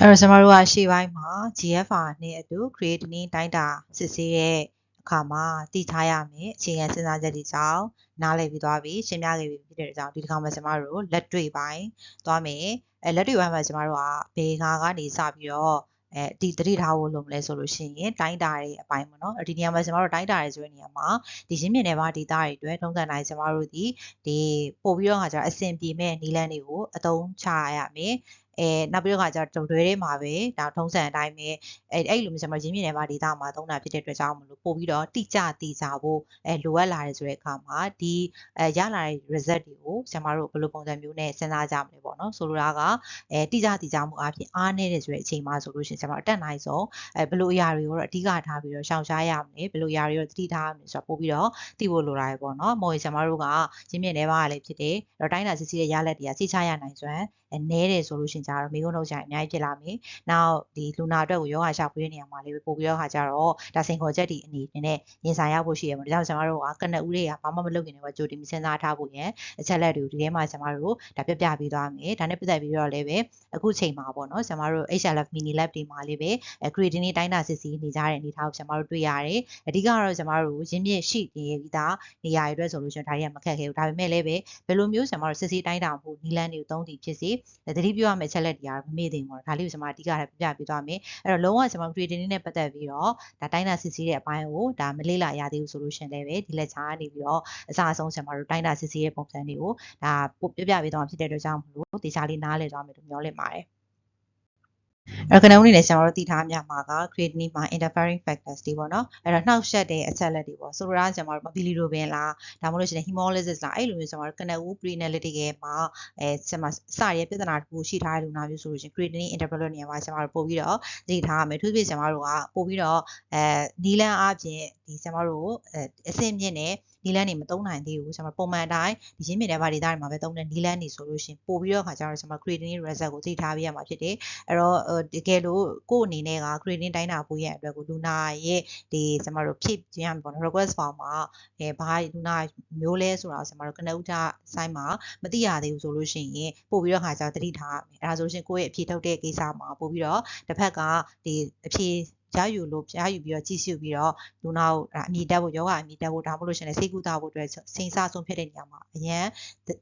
အဲ့တော့ကျမတို့ကရှေ့ပိုင်းမှာ GFR နဲ့အတူ creatinine တိုင်းတာစစ်ဆေးတဲ့အခါမှာတည်ထားရမယ်အခြေခံစဉ်းစားချက်တွေကြောင့်နားလည်ပြီးသွားပြီရှင်းပြခဲ့ပြီဖြစ်တဲ့အကြောင်းဒီတစ်ခါမှာကျမတို့လက်တွေ့ပိုင်းသွားမယ်အဲလက်တွေ့ပိုင်းမှာကျမတို့ကဘေဂါကနေစပြီးတော့အဲဒီတတိထားဖို့လုပ်မလဲဆိုလို့ရှိရင်တိုင်းတာတွေအပိုင်းပေါ့နော်ဒီနေရာမှာကျမတို့တိုင်းတာတွေဆိုတဲ့နေရာမှာဒီရင်းမြစ်နယ်ပါဒေတာတွေအတွက်ထုံးစံတိုင်းကျမတို့ဒီဒီပို့ပြီးတော့ခါကျတော့အဆင်ပြေမဲ့နီလန်းတွေကိုအသုံးချရမယ် အဲနောက်ပြီးတော့ကကျတော့တွဲထဲမှာပဲဒါထုံးစံအတိုင်းပဲအဲအဲ့လိုမျိုးကျွန်တော်ရင်းမြစ်နယ်မှာဒေတာမှာသုံးတာဖြစ်တဲ့အတွက်ကြောင့်မလို့ပို့ပြီးတော့တိကျတိကျဖို့အဲလိုအပ်လာတယ်ဆိုတဲ့အခါမှာဒီအဲရလာတဲ့ result တွေကိုကျွန်တော်တို့ဘယ်လိုပုံစံမျိုးနဲ့စဉ်းစားကြမလဲပေါ့နော်ဆိုလိုတာကအဲတိကျတိကျမှုအပြင်အားနည်းတယ်ဆိုတဲ့အချိန်မှာဆိုလို့ရှိရင်ကျွန်တော်အတက်နိုင်ဆုံးအဲဘယ်လိုအရာတွေကိုတော့အဓိကထားပြီးတော့ရှောင်ရှားရမလဲဘယ်လိုအရာတွေတော့သတိထားရမလဲဆိုတော့ပို့ပြီးတော့သိဖို့လိုတာပဲပေါ့နော်မော်ရီကျွန်တော်တို့ကရင်းမြစ်နယ်ပါကလည်းဖြစ်တယ်တော့တိုင်းတာစစ်စစ်ရဲ့ရလက်တွေကစိတ်ချရနိုင်စွမ်း အဲနဲတယ်ဆိုလို့ရှိရင်ကျတော့မိကုန်းထုတ်ကြရင်အများကြီးဖြစ်လာမယ်။နောက်ဒီလူနာအတွက်ကိုယောဂရှာဖွေတဲ့နေရာမှာလေးပို့ပြီးတော့ခါကြတော့ဒါစင်ခေါ်ချက်ဒီအနေနဲ့ရင်ဆိုင်ရဖို့ရှိရမှာ။ဒါကြောင့်ကျွန်တော်တို့ကကနဦးတွေကဘာမှမလုပ်ခင်တော့ကြိုတင်စဉ်းစားထားဖို့ရန်အချက်လက်တွေကိုဒီထဲမှာကျွန်တော်တို့ဒါပြပြပေးသွားမယ်။ဒါနဲ့ပတ်သက်ပြီးတော့လည်းပဲအခုချိန်မှာပေါ့နော်ကျွန်တော်တို့ HLF mini lab တွေမှာလေးပဲ creatinine တိုင်းတာစစ်ဆေးနေကြတဲ့အနေအထားကိုကျွန်တော်တို့တွေ့ရတယ်။အဓိကတော့ကျွန်တော်တို့ရင်းမြစ်ရှိနေပြီးသားနေရာတွေအတွက်ဆိုလို့ရှိရင်ဒါတွေကမခက်ခဲဘူး။ဒါပေမဲ့လည်းပဲဘယ်လိုမျိုးကျွန်တော်တို့စစ်ဆေးတိုင်းတာမှုနီလန်းတွေကိုသုံးတည်ဖြစ်စေသတိပြုရမယ့်ချက်လက်တွေကတော့မမေ့သေးဘူးပေါ့။ဒါလေးကိုကျွန်မအဓိကပြပြပေးသွားမယ်။အဲ့တော့လုံးဝကျွန်တော် creatinine နဲ့ပတ်သက်ပြီးတော့ဒါတိုင်းတာစစ်ဆေးတဲ့အပိုင်းကိုဒါမလေ့လာရသေးဘူးဆိုလို့ရှိရင်လည်းပဲဒီလက်ချာကနေပြီးတော့အစားအဆုံးကျွန်တော်တို့တိုင်းတာစစ်ဆေးတဲ့ပုံစံတွေကိုဒါပို့ပြပြပေးသွားမှာဖြစ်တဲ့အတွက်ကြောင့်မလို့တေချာလေးနားလည်သွားမယ်လို့မျှော်လင့်ပါတယ်။ အဲ့ကနဦးအနေနဲ့ကျွန်တော်တို့သိထားမြမှာက creatinine မှာ interfering factors တွေပေါ့နော်အဲ့တော့နှောက်ယှက်တဲ့အချက်လက်တွေပေါ့ဆိုလိုတာကျွန်တော်တို့ bilirubin လားဒါမှမဟုတ်ရှင် hemolysis လားအဲ့လိုမျိုးကျွန်တော်တို့ကနဦး pre-analytic ရဲ့မှာအဲကျွန်မစရရဲ့ပြဿနာတစ်ခုရှိထားတဲ့လူနာမျိုးဆိုလို့ရှင် creatinine interval နေရာမှာကျွန်တော်တို့ပို့ပြီးတော့သိထားရမယ်သူဖြစ်ကျွန်တော်တို့ကပို့ပြီးတော့အဲနီလန်းအပြင် ဒီကျွန်တော်တို့အဲအဆင့်မြင့်တဲ့နီလန်းနေမသုံးနိုင်သေးဘူးကျွန်တော်ပုံမှန်အတိုင်းဒီရင်းမြစ်တဲ့ဘာဒေတာတွေမှာပဲသုံးတဲ့နီလန်းနေဆိုလို့ရှင်ပို့ပြီးတော့ခါကျတော့ကျွန်တော် creatinine result ကိုသိထားပေးရမှာဖြစ်တယ်အဲ့တော့တကယ်လို့ကို့အနေနဲ့က creatinine တိုင်းတာဖို့ရအတွက်ကိုလူနာရဲ့ဒီကျွန်တော်တို့ဖြည့်ခြင်းရမယ်ပေါ့နော် request form မှာအဲဘာလူနာမျိုးလဲဆိုတာကျွန်တော်တို့ကနဦးထဆိုင်မှာမသိရသေးဘူးဆိုလို့ရှိရင်ပို့ပြီးတော့ခါကျတော့တတိထားမယ်အဲဒါဆိုရှင်ကိုယ့်ရဲ့အဖြေထုတ်တဲ့ကိစ္စမှာပို့ပြီးတော့တစ်ဖက်ကဒီအဖြေ ရယူလို့ရယူပြီးတော့ကြည့်ရှုပြီးတော့လူနာကိုအမြည်တက်ဖို့ယောဂအမြည်တက်ဖို့ဒါမှမဟုတ်ရှင်လည်းစိတ်ကူးတာဖို့အတွက်စိန်ဆဆုံးဖြစ်တဲ့နေရာမှာအရန်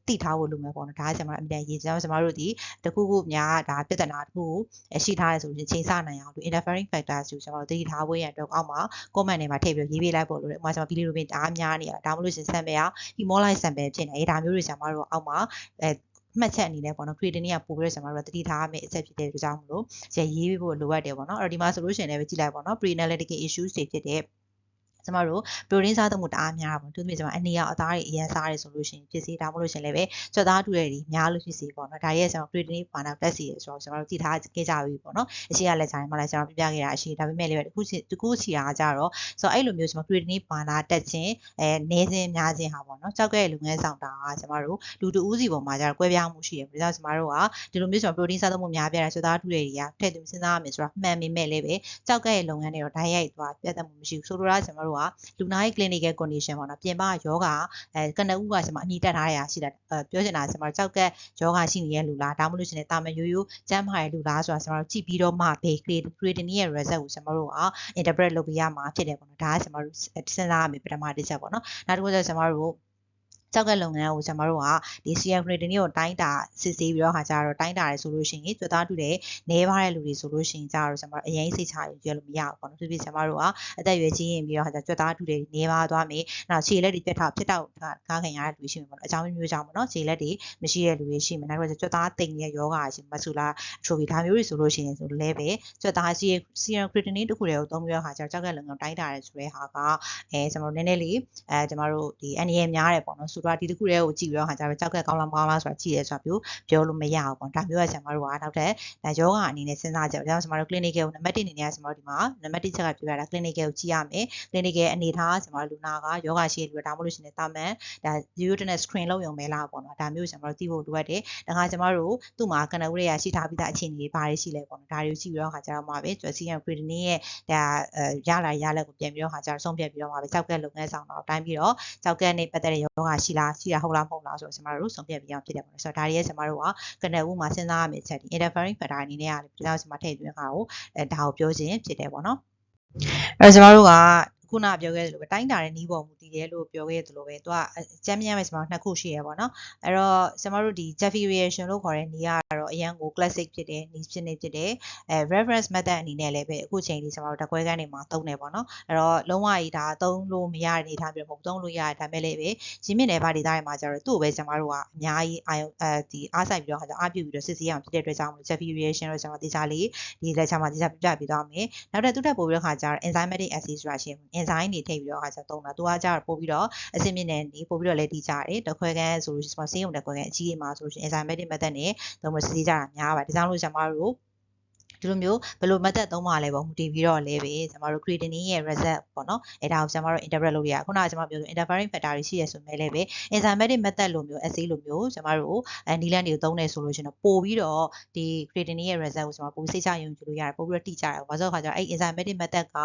တိထားဖို့လိုမယ်ပေါ့နော်ဒါကကျွန်တော်အမြဲရေးကျွန်တော်တို့ဒီတခုခုများဒါပြဿနာတခုရှိထားတယ်ဆိုရင်ချိန်ဆနိုင်အောင်ဒီ interfering factors ကိုကျွန်တော်တို့သိထားဖို့ရအတွက်အောက်မှာ comment တွေမှာထည့်ပြီးရေးပေးလိုက်ဖို့လိုတယ်ဥပမာကျွန်တော် bilirubin တအားများနေရဒါမှမဟုတ်ရှင် sample က hemolyte sample ဖြစ်နေအဲဒါမျိုးတွေကျွန်တော်တို့အောက်မှာအဲ မှတ်ချက်အနေနဲ့ပေါ့နော် creatinine ကပို့ပြီးတော့ကျွန်တော်တို့တတိထားမယ့်အချက်ဖြစ်တဲ့အတွက်ကြောင့်မလို့ရရေးဖို့လိုအပ်တယ်ပေါ့နော်အဲ့တော့ဒီမှာဆိုလို့ရှိရင်လည်းကြည့်လိုက်ပေါ့နော် pre analytical issues တွေဖြစ်တဲ့ ကျမတို့ protein စားသုံးမှုတအားများတာပေါ့သူတို့ကျမအနေရောအသားတွေအရင်စားရဲဆိုလို့ရှိရင်ဖြစ်စီဒါမှမဟုတ်ရှင်လည်းပဲကြွက်သားတူတွေများလို့ဖြစ်စီပေါ့နော်ဒါရဲ့ကျွန်တော် protein ဘာနာတက်စီရဆိုတော့ကျွန်တော်တို့သိထားခဲ့ကြပြီပေါ့နော်အရှိရလက်ချာနေမှလည်းကျွန်တော်ပြပြခဲ့တာအရှိဒါပေမဲ့လည်းတခုစီတခုစီအားကြတော့ဆိုတော့အဲ့လိုမျိုးကျွန်တော် protein ဘာနာတက်ခြင်းအဲနေခြင်းများခြင်းဟာပေါ့နော်ကြောက်ကဲလုပ်ငန်းဆောင်တာကကျွန်တော်တို့လူတူဦးစီပေါ်မှာကျတော့ကွဲပြားမှုရှိတယ်ဒါကြောင့်ကျွန်တော်တို့ကဒီလိုမျိုးကျွန်တော် protein စားသုံးမှုများပြတာကြွက်သားတူတွေကထည့်သွင်းစဉ်းစားရမယ်ဆိုတော့မှန်ပေမဲ့လည်းပဲကြောက်ကဲလုပ်ငန်းတွေတော့ဓာတ်ရိုက်သွားပြတ်သက်မှုမရှိဘူးဆိုလိုတာကျွန်တော်တို့ကလူနာရဲ့ clinical condition ပေါ့နော်ပြင်ပယောဂအဲကနဦးကကျွန်မအမိတက်ထားရရှိတာပြောချင်တာကျွန်မကြောက်ကက်ယောဂရှိနေတဲ့လူလားဒါမှမဟုတ်ရှင်တာမန်ရိုးရိုးကျန်းမာတဲ့လူလားဆိုတာကျွန်တော်ကြည့်ပြီးတော့မှ base creatinine ရဲ့ result ကိုကျွန်တော်တို့က interpret လုပ်ပြရမှာဖြစ်တယ်ပေါ့နော်ဒါကကျွန်တော်တို့စဉ်းစားရမယ်ပထမတစ်ချက်ပေါ့နော်နောက်တစ်ခုကျကျွန်တော်တို့ ကြောက်ကလုပ်ငန်းကိုကျွန်တော်တို့ကဒီ CM creatinine ကိုတိုင်းတာစစ်ဆေးပြီးတော့ခါကျတော့တိုင်းတာရဲဆိုလို့ရှိရင်ကြွသားတူတဲ့နေပါတဲ့လူတွေဆိုလို့ရှိရင်ကျတော့ကျွန်တော်အရင်စိတ်ချရလို့မရဘူးပေါ့နော်သူပြကျွန်တော်တို့ကအသက်အရွယ်ကြီးရင်ပြီးတော့ခါကျကြွသားတူတဲ့နေပါသွားမယ်နောက်ခြေလက်တွေပြတ်ထောက်ဖြစ်တော့ကားခင်ရတဲ့လူရှိမှာပေါ့နော်အကြောင်းမျိုးကြောင့်ပေါ့နော်ခြေလက်တွေမရှိတဲ့လူတွေရှိမှာနောက်တော့ကြွသားတိမ်နေတဲ့ယောဂါရှိမဆူလာထရိုဖီဒါမျိုးတွေဆိုလို့ရှိရင်ဆိုလဲပဲကြွသား CM creatinine တခုတည်းကိုသုံးပြီးတော့ခါကျတော့ကြောက်ကလုပ်ငန်းတိုင်းတာရဲဆိုတဲ့ဟာကအဲကျွန်တော်တို့နည်းနည်းလေးအဲကျွန်တော်တို့ဒီအန်ရီယများတယ်ပေါ့နော်ဆိုတော့ဒီတခုတည်းကိုကြည့်ပြီးတော့ခါကျတော့ကြောက်ကကောင်းလားမကောင်းလားဆိုတာကြည့်ရဲဆိုတာပြောပြောလို့မရဘူးပေါ့ဒါမျိုးကကျွန်တော်တို့ကနောက်ထပ်ဒါယောဂအနေနဲ့စဉ်းစားကြတယ်ဒါကြောင့်ကျွန်တော်တို့ clinical ကိုနံပါတ်1အနေနဲ့ကျွန်တော်တို့ဒီမှာနံပါတ်1ချက်ကပြောရတာ clinical ကိုကြည့်ရမယ် clinical အနေထားကျွန်တော်တို့လူနာကယောဂရှိရလို့ဒါမှမဟုတ်ရှင်တာမန်ဒါ uterine screen လုပ်ရုံပဲလားပေါ့နော်ဒါမျိုးကျွန်တော်တို့သိဖို့လိုအပ်တယ်ဒါကကျွန်တော်တို့သူ့မှာကနဦးတွေကရှိထားပြီးသားအခြေအနေတွေဘာတွေရှိလဲပေါ့နော်ဒါတွေကိုကြည့်ပြီးတော့ခါကျတော့မှပဲကျွစီယံ creatinine ရဲ့ဒါရလာရလက်ကိုပြန်ပြီးတော့ခါကျတော့ဆုံးဖြတ်ပြီးတော့မှပဲကြောက်ကက်လုပ်ငန်းဆောင်တော့တိုင်းပြီးတော့ကြောက်ကက်နဲ့ပတ်သက်တဲ့ယောဂရှိလားရှိတာဟုတ်လားမဟုတ်လားဆိုတော့ကျမတို့ဆုံးဖြတ်ပြီးအောင်ဖြစ်တယ်ပေါ့နော်ဆိုတော့ဒါတွေရဲ့ကျမတို့ကကနက်ဦးမှာစဉ်းစားရမယ့်ချက်ဒီ interfering factor အနေနဲ့ကလည်းဒါကြောင့်ကျမထည့်သွင်းခါကိုအဲဒါကိုပြောခြင်းဖြစ်တယ်ပေါ့နော်အဲကျမတို့က ခုနပြောခဲ့သလိုပဲတိုင်းတာတဲ့နီးပေါ်မူတည်တယ်လို့ပြောခဲ့သလိုပဲသူကအကြမ်းမြမ်းပဲကျွန်တော်နှစ်ခုရှိရပေါ့နော်အဲ့တော့ကျွန်တော်တို့ဒီ Jeffy reaction လို့ခေါ်တဲ့နီးကတော့အရန်ကို classic ဖြစ်တယ်နီးဖြစ်နေဖြစ်တယ်အဲ reference method အနေနဲ့လည်းပဲအခုချိန်ဒီကျွန်တော်တို့တကွဲကန်းတွေမှာသုံးတယ်ပေါ့နော်အဲ့တော့လုံးဝကြီးဒါသုံးလို့မရတဲ့အနေထားမျိုးမဟုတ်သုံးလို့ရတယ်ဒါပေမဲ့လည်းပဲရင်းမြစ်နယ်ပါဒေသတွေမှာကျတော့သူ့ကိုပဲကျွန်တော်တို့ကအများကြီးအာယုအဲဒီအားဆိုင်ပြီးတော့ခါကျအားပြုပြီးတော့စစ်ဆေးအောင်ဖြစ်တဲ့အတွက်ကြောင့်မလို့ Jeffy reaction လို့ကျွန်တော်တေချာလေးဒီလက်ချာမှာတေချာပြပြပြီးသွားမယ်နောက်တစ်သူတက်ပို့ပြီးတော့ခါကျတော့ enzymatic acid ဆိုတာရှိရင် enzyme တွေထိပ်ပြီးတော့ခါကျသုံးတာသူကကျတော့ပို့ပြီးတော့အဆင့်မြင့်တဲ့နေပို့ပြီးတော့လည်းတီးကြတယ်တခွဲကန်းဆိုလို့ရှိရင်ဆေးရုံတက်ခွဲကန်းအကြီးကြီးမှာဆိုလို့ရှိရင် enzymatic method နဲ့သုံးမစစ်ဆေးကြတာများပါတယ်ဒါကြောင့်လို့ကျွန်တော်တို့ ဒီလိုမျိုးဘယ်လို method သုံးပါလဲပေါ့မူတည်ပြီးတော့လဲပဲကျွန်တော်တို့ creatinine ရဲ့ result ပေါ့နော်အဲဒါကိုကျွန်တော်တို့ interpret လုပ်ရခုနကကျွန်တော်ပြောဆို interfering factor တွေရှိရဆိုမဲ့လည်းပဲ enzymatic method လိုမျိုး assay လိုမျိုးကျွန်တော်တို့အဲနီလန်တွေကိုသုံးနေဆိုလို့ရှိရင်တော့ပို့ပြီးတော့ဒီ creatinine ရဲ့ result ကိုကျွန်တော်ပို့စိတ်ချယုံကြည်လို့ရတယ်ပို့ပြီးတော့တိကျတယ်ဘာလို့ခါကျတော့အဲ enzymatic method က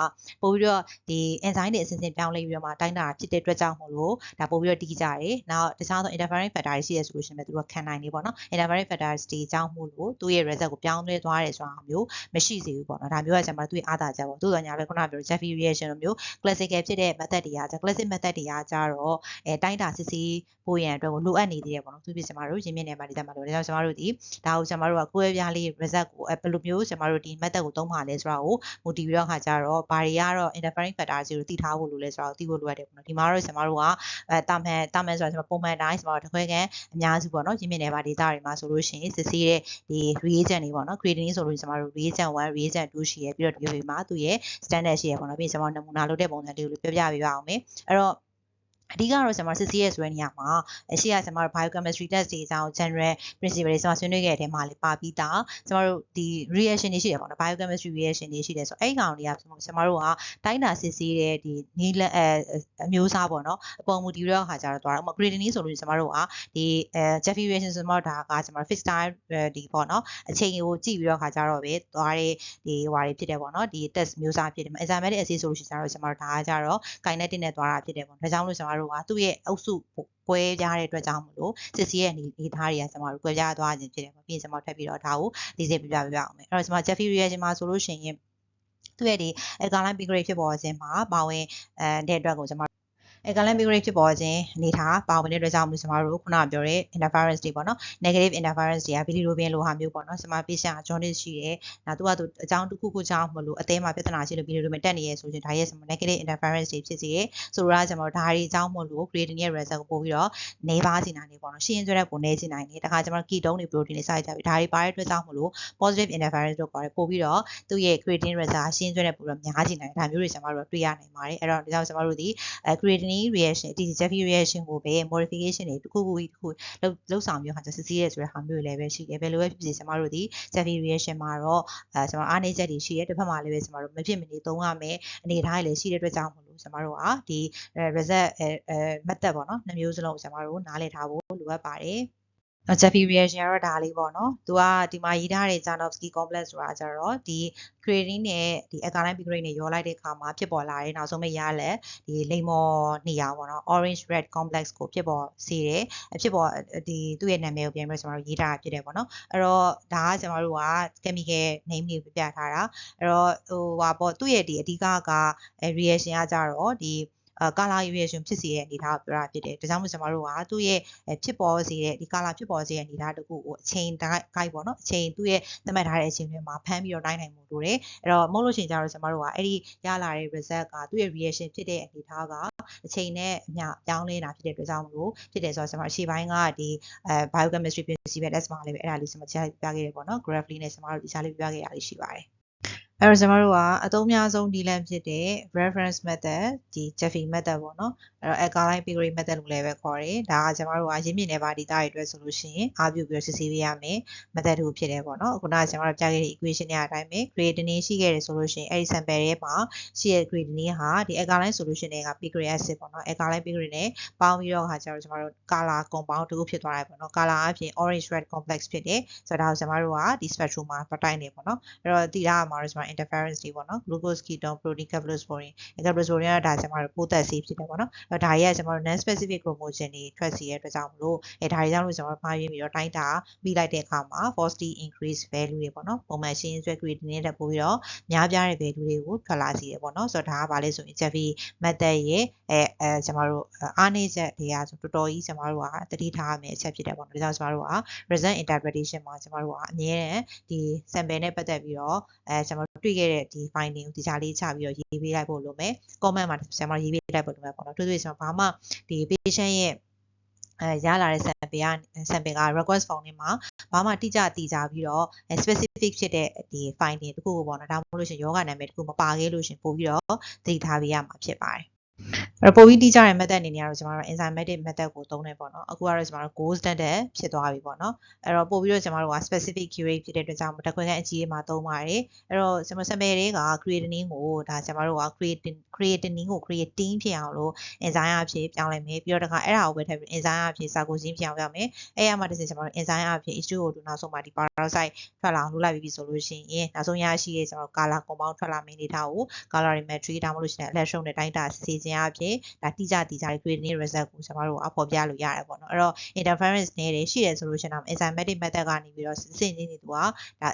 ပို့ပြီးတော့ဒီ enzyme တွေအစဉ်စဉ်ပြောင်းလဲပြီးတော့မှတိုင်းတာဖြစ်တဲ့အတွက်ကြောင့်မို့လို့ဒါပို့ပြီးတော့တိကျတယ်နောက်တခြားသော interfering factor တွေရှိရဆိုလို့ရှိရင်ပဲသူတို့ခံနိုင်နေပေါ့နော် interfering factors တွေအကြောင်းမို့လို့သူ့ရဲ့ result ကိုပြောင်းလဲသွားတယ်ဆိုတာမျိုးမရှိစေဘူးပေါ့နော်ဒါမျိုးကကျွန်တော်တို့ရဲ့အားသာချက်ပေါ့သို့တော်ညာပဲခုနကပြော Jeffrey reaction လိုမျိုး classical ဖြစ်တဲ့ method တွေက classic method တွေကကြတော့အဲတိုင်းတာစစ်စီဖို့ရန်အတွက်ကိုလိုအပ်နေသေးတယ်ပေါ့နော်သူပြကျွန်တော်တို့ရင်းမြစ်နေမှာဒီတက်မှာလို့ဒါကြောင့်ကျွန်တော်တို့ဒီဒါကိုကျွန်တော်တို့ကကိုယ်ပြားလေး result ကိုဘယ်လိုမျိုးကျွန်တော်တို့ဒီ method ကိုသုံးပါလဲဆိုတာကိုမူတည်ပြီးတော့ခါကြတော့ဘာတွေကတော့ interfering factor တွေကိုသိထားဖို့လိုလဲဆိုတာကိုသိဖို့လိုအပ်တယ်ပေါ့နော်ဒီမှာတော့ကျွန်တော်တို့ကအဲတာမန်တာမန်ဆိုတာကျွန်တော်ပုံမှန်တိုင်းကျွန်တော်တို့တစ်ခွဲကန်အများစုပေါ့နော်ရင်းမြစ်နေပါဒေတာတွေမှာဆိုလို့ရှိရင်စစ်ဆေးတဲ့ဒီ reagent တွေပေါ့နော် creatinine ဆိုလို့ကျွန်တော်တို့ reagent 1 reagent 2ရှိရပြီးတော့ဒီလိုမှာသူ့ရဲ့ standard ရှိရပေါ့နော်ပြီးရင်ကျွန်တော်နမူနာလုပ်တဲ့ပုံစံလေးကိုပြောပြပေးပါအောင်မယ်အဲ့တော့ အဓိကတော့ကျွန်တော်စစ်ဆေးရဆိုတဲ့နေရာမှာအရှိကကျွန်တော်တို့ biochemistry test တွေအကြောင်း general principle တွေကျွန်တော်ဆွေးနွေးခဲ့တဲ့မှာလေးပါပြီးသားကျွန်တော်တို့ဒီ reaction တွေရှိတယ်ပေါ့နော် biochemistry reaction တွေရှိတယ်ဆိုအဲ့ကောင်တွေကကျွန်တော်တို့ကတိုင်းတာစစ်ဆေးတဲ့ဒီနီးလက်အမျိုးအစားပေါ့နော်အပေါ်မူတည်ရတဲ့အခါကျတော့သွားတော့ creatinine ဆိုလို့ကျွန်တော်တို့ကဒီအဲ Jeffrey reaction ဆိုတော့ဒါကကျွန်တော် fixed time ဒီပေါ့နော်အချိန်ကိုကြည့်ပြီးတော့အခါကျတော့ပဲသွားတဲ့ဒီဟိုဟာတွေဖြစ်တယ်ပေါ့နော်ဒီ test မျိုးစားဖြစ်တယ် enzymatic assay ဆိုလို့ရှိရင်ကျွန်တော်တို့ဒါကကြတော့ kinetic နဲ့သွားတာဖြစ်တယ်ပေါ့ဒါကြောင့်လို့ကျွန်တော်တို့ကသူ့ရဲ့အုပ်စုကွဲပြားတဲ့အတွက်ကြောင့်မလို့စစ်စီရဲ့အနေထားတွေကကျွန်တော်တို့ကွဲပြားသွားခြင်းဖြစ်တယ်ပေါ့ပြီးရင်ကျွန်တော်ထပ်ပြီးတော့ဒါကိုလေးစိတ်ပြပြပြပြအောင်မယ်အဲ့တော့ကျွန်တော် Jeffrey reaction မှာဆိုလို့ရှိရင်သူ့ရဲ့ဒီ alkaline pigment ဖြစ်ပေါ်ခြင်းမှာပါဝင်အဲတဲ့အတွက်ကိုကျွန်တော် အဲ galen migrate ဖြစ်ပေါ်ခြင်းအနေထားပါဝင်တဲ့အတွက်ကြောင့်မလို့ကျွန်တော်တို့ခုနကပြောတဲ့ interference တွေပေါ့နော် negative interference တွေက bilirubin လိုဟာမျိုးပေါ့နော်ကျွန်မ patient က jaundice ရှိတယ်ဒါသူကသူအကြောင်းတစ်ခုခုကြောင့်မလို့အသေးမှာပြဿနာရှိလို့ bilirubin တက်နေရဲဆိုရင်ဒါရဲ့ negative interference တွေဖြစ်စေတယ်ဆိုတော့ကျွန်တော်ဒါတွေအကြောင်းမလို့ creatine ရဲ့ result ကိုပို့ပြီးတော့နေပါစီနိုင်နေပေါ့နော်ရှင်းရင်ကျွဲတဲ့ကိုနေစီနိုင်နေတခါကျွန်တော် ketone တွေ protein တွေစရကြပြီဒါတွေပါတဲ့အတွက်ကြောင့်မလို့ positive interference လို့ခေါ်တယ်ပို့ပြီးတော့သူ့ရဲ့ creatine result ရှင်းကျွဲတဲ့ပို့တော့များစီနိုင်ဒါမျိုးတွေကျွန်တော်တို့တွေ့ရနိုင်ပါတယ်အဲ့တော့ဒါကြောင့်ကျွန်တော်တို့ဒီ creatine reaction ဒီ Jeffrey reaction ကိုပဲ modification တွေတစ်ခုခုတစ်ခုလောက်လောက်ဆောင်မျိုးဟာစစ်ဆေးရဲဆိုတဲ့ဟာမျိုးတွေလည်းပဲရှိတယ်ဘယ်လိုပဲဖြစ်ဖြစ်ကျွန်တော်တို့ဒီ Jeffrey reaction မှာတော့အဲကျွန်တော်အားနည်းချက်တွေရှိတယ်တစ်ဖက်မှာလည်းပဲကျွန်တော်တို့မဖြစ်မနေသုံးရမယ်အနေအထားတွေလည်းရှိတဲ့အတွက်ကြောင့်မလို့ကျွန်တော်တို့ကဒီ result အဲ method ပေါ့နော်နှစ်မျိုးစလုံးကျွန်တော်တို့နားလည်ထားဖို့လိုအပ်ပါတယ် တော့ Jeffrey reaction ကတော့ဒါလေးပေါ့နော်။သူကဒီမှာရေးထားတဲ့ Janovsky complex ဆိုတာကြတော့ဒီ creatine နဲ့ဒီ alkaline pigment နဲ့ရောလိုက်တဲ့အခါမှာဖြစ်ပေါ်လာတဲ့နောက်ဆုံးမဲ့ရလက်ဒီလိမ္မော်နေရာပေါ့နော် orange red complex ကိုဖြစ်ပေါ်စေတယ်။ဖြစ်ပေါ်ဒီသူ့ရဲ့နာမည်ကိုပြန်ပြီးကျွန်တော်တို့ရေးထားတာဖြစ်တယ်ပေါ့နော်။အဲ့တော့ဒါကကျွန်တော်တို့က chemical name လေးပြပြထားတာ။အဲ့တော့ဟိုဟာပေါ့သူ့ရဲ့ဒီအဓိကက reaction ကကြတော့ဒီအာ ကာလာ reaction ဖြစ်စေတဲ့အနေအထားကိုပြောတာဖြစ်တယ်။ဒါကြောင့်မို့ကျွန်တော်တို့ကသူ့ရဲ့ဖြစ်ပေါ်စေတဲ့ဒီကာလာဖြစ်ပေါ်စေတဲ့အနေအထားတခုကိုအချိန်တိုင်းကိုက်ပေါ့နော်။အချိန်သူ့ရဲ့သတ်မှတ်ထားတဲ့အချိန်တွေမှာဖမ်းပြီးတော့တိုင်းနိုင်မှုလိုတယ်။အဲ့တော့မဟုတ်လို့ရှိရင်ကျတော့ကျွန်တော်တို့ကအဲ့ဒီရလာတဲ့ result ကသူ့ရဲ့ reaction ဖြစ်တဲ့အနေအထားကအချိန်နဲ့အမျှပြောင်းလဲတာဖြစ်တဲ့အတွက်ကြောင့်မလို့ဖြစ်တယ်ဆိုတော့ကျွန်တော်အရှိပိုင်းကဒီအဲ biochemistry principle test မှာလည်းပဲအဲ့ဒါလေးကျွန်တော်ချက်ပြခဲ့တယ်ပေါ့နော် graph လေးနဲ့ကျွန်တော်တို့ဒီစားလေးပြခဲ့ရလေးရှိပါတယ်။ အဲ့တော့ကျွန်တော်တို့ကအသုံးများဆုံးဒီလန်ဖြစ်တဲ့ reference method ဒီ Jeffy method ပေါ့နော်အဲ့တော့ alkaline pigment method လို့လည်းပဲခေါ်တယ်ဒါကကျွန်တော်တို့ကရင်းမြစ်နယ်ပါ data တွေအတွက်ဆိုလို့ရှိရင်အားပြုပြီးတော့စစ်ဆေးပေးရမယ် method တစ်ခုဖြစ်တယ်ပေါ့နော်ခုနကကျွန်တော်တို့ပြခဲ့တဲ့ equation တွေအတိုင်းပဲ creatinine ရှိခဲ့တယ်ဆိုလို့ရှိရင်အဲ့ဒီ sample ရဲ့မှာရှိတဲ့ creatinine ဟာဒီ alkaline solution တွေက pigment acid ပေါ့နော် alkaline pigment နဲ့ပေါင်းပြီးတော့ခါကျတော့ကျွန်တော်တို့ color compound တစ်ခုဖြစ်သွားတယ်ပေါ့နော် color အပြင် orange red complex ဖြစ်တယ်ဆိုတော့ဒါကိုကျွန်တော်တို့ကဒီ spectrum မှာပတ်တိုင်းနေပေါ့နော်အဲ့တော့ဒီလားမှာတော့ကျွန်တော် interference တွေပေါ့နော် glucose ketone protein cephalosporin cephalosporin ကဒါကျွန်တော်တို့ပိုးသက်ဆေးဖြစ်တယ်ပေါ့နော်အဲဒါကြီးကကျွန်တော်တို့ non specific chromosomes တွေထွက်စီရတဲ့အတွက်ကြောင့်မလို့အဲဒါတွေကြောင့်လို့ကျွန်တော်တို့မှားရင်းပြီးတော့တိုင်းတာပြီးလိုက်တဲ့အခါမှာ falsely increase value တွေပေါ့နော်ပုံမှန်ရှင်းဆွဲ creatinine တက်ပို့ပြီးတော့များပြားတဲ့ value တွေကိုထွက်လာစေတယ်ပေါ့နော်ဆိုတော့ဒါကဘာလဲဆိုရင် Jeffy method ရဲ့အဲအဲကျွန်တော်တို့အားနည်းချက်တွေကဆိုတော်တော်ကြီးကျွန်တော်တို့ကတတိထားရမယ့်အချက်ဖြစ်တယ်ပေါ့နော်ဒါကြောင့်ကျွန်တော်တို့က result interpretation မှာကျွန်တော်တို့ကအမြဲတမ်းဒီ sample နဲ့ပတ်သက်ပြီးတော့အဲကျွန်တော်တို့တွေ့ခဲ့တဲ့ဒီ finding ကိုဒီချာလေးချပြီးတော့ရေးပေးလိုက်ဖို့လိုမယ် comment မှာကျွန်တော်ရေးပေးလိုက်ဖို့လိုမယ်ပေါ့နော်တွေ့တွေ့ကျွန်တော်ဘာမှဒီ patient ရဲ့အဲရလာတဲ့ sample က sample က request form ထဲမှာဘာမှတိကျတည်ကြပြီးတော့ specific ဖြစ်တဲ့ဒီ finding တခုကိုပေါ့နော်ဒါမှမဟုတ်လို့ရှင်ယောဂနာမည်တခုမပါခဲ့လို့ရှင်ပို့ပြီးတော့သတိထားပေးရမှာဖြစ်ပါတယ် အဲ့တော့ပိုပြီးတိကျတဲ့ method အနေနဲ့ကတော့ကျွန်တော်တို့ enzymatic method ကိုသုံးနေပေါ့နော်အခုကတော့ကျွန်တော်တို့ gold standard ဖြစ်သွားပြီပေါ့နော်အဲ့တော့ပို့ပြီးတော့ကျွန်တော်တို့က specific curate ဖြစ်တဲ့အတွက်ကြောင့်တက်ခွဲခန်းအကြီးအမှာသုံးပါတယ်အဲ့တော့ကျွန်တော် sample တွေက creatinine ကိုဒါကျွန်တော်တို့က creatin creatinine ကို creatine ဖြစ်အောင်လို့ enzyme အဖြစ်ပြောင်းလိုက်မယ်ပြီးတော့တခါအဲ့ဒါကိုပဲထည့်ပြီး enzyme အဖြစ် sarcosine ဖြစ်အောင်ပြောင်းမယ်အဲ့ရမှာတစ်စင်ကျွန်တော်တို့ enzyme အဖြစ် H2O2 နောက်ဆုံးမှာဒီ parasite ထွက်လာအောင်လုပ်လိုက်ပြီးပြီဆိုလို့ရှိရင်နောက်ဆုံးရရှိတဲ့ကျွန်တော် color compound ထွက်လာမယ့်အနေထားကို colorimetry ဒါမှမဟုတ်လို့ရှိရင် electron နဲ့တိုင်းတာစီစဉ်အဖြစ်ဒါတိကျတိကျ creatinine result ကိုကျွန်တော်တို့အဖော်ပြလို့ရတယ်ပေါ့နော်အဲ့တော့ interference နဲ့တွေရှိတယ်ဆိုလို့ရှိရင်တော့ enzymatic method ကနေပြီးတော့စစ်စစ်နေနေသူကဒါ